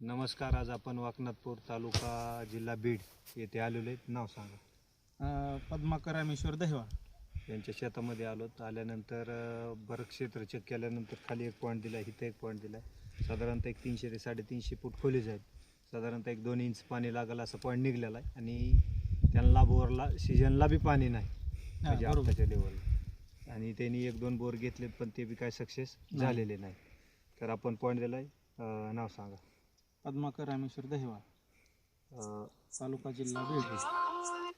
नमस्कार आज आपण वाकनाथपूर तालुका जिल्हा बीड येथे आलेलो आहेत. नाव सांगा. अ, पद्माकर रामेश्वर दहिवा यांच्या शेतामध्ये आलो आल्यानंतर अं, बरं क्षेत्र चेक केल्यानंतर खाली एक पॉईंट दिला इथं एक पॉईंट दिला साधारणतः एक तीनशे ते साडेतीनशे फूट खोलीच आहेत. साधारणतः एक दोन इंच पाणी लागलं असं पॉईंट निघलेला आहे. आणि त्यांना बोरला सीजनला बी पाणी नाही. म्हणजे बरोबर. आत्ताच्या लेवलला आणि त्यांनी एक दोन बोर घेतलेत पण ते बी काय सक्सेस. झालेले नाही. तर आपण पॉईंट दिलाय. अं, नाव सांगा. पद्माकर रामेश्वर दहिवा अं, तालुका जिल्हा बीड.